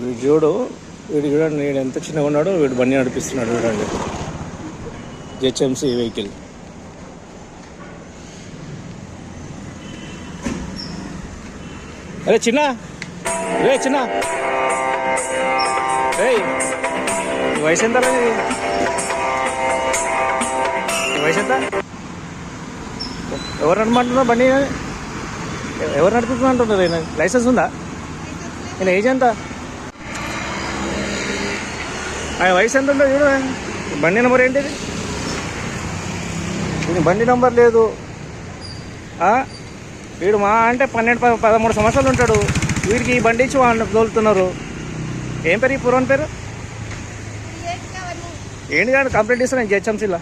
వీడు చూడు వీడు చూడండి వీడు ఎంత చిన్నగా ఉన్నాడో వీడు బండి నడిపిస్తున్నాడు చూడండి. హెచ్ఎంసీ వెహికల్ అరే చిన్న రే చిన్న. రే వయసు ఎంత వయసు ఎంత? ఎవరు నడమంటున్నా బండి? ఎవరు నడుపుతున్నా అంటున్నారు లైసెన్స్ ఉందా? నేను ఏజ్ ఎంత? ఆయన వయసు ఎంత ఉందో చూడు బండి నెంబర్ ఏంటిది? దీని బండి నెంబర్ లేదు. వీడు మా అంటే పన్నెండు పదమూడు సంవత్సరాలు ఉంటాడు. వీడికి ఈ బండి ఇచ్చి వాళ్ళు తోలుతున్నారు. ఏం పేరు? ఈ పూర్వం పేరు? ఏంటి కానీ కంప్లైంట్ ఇస్తాను నేను హెచ్ఎంసీలో?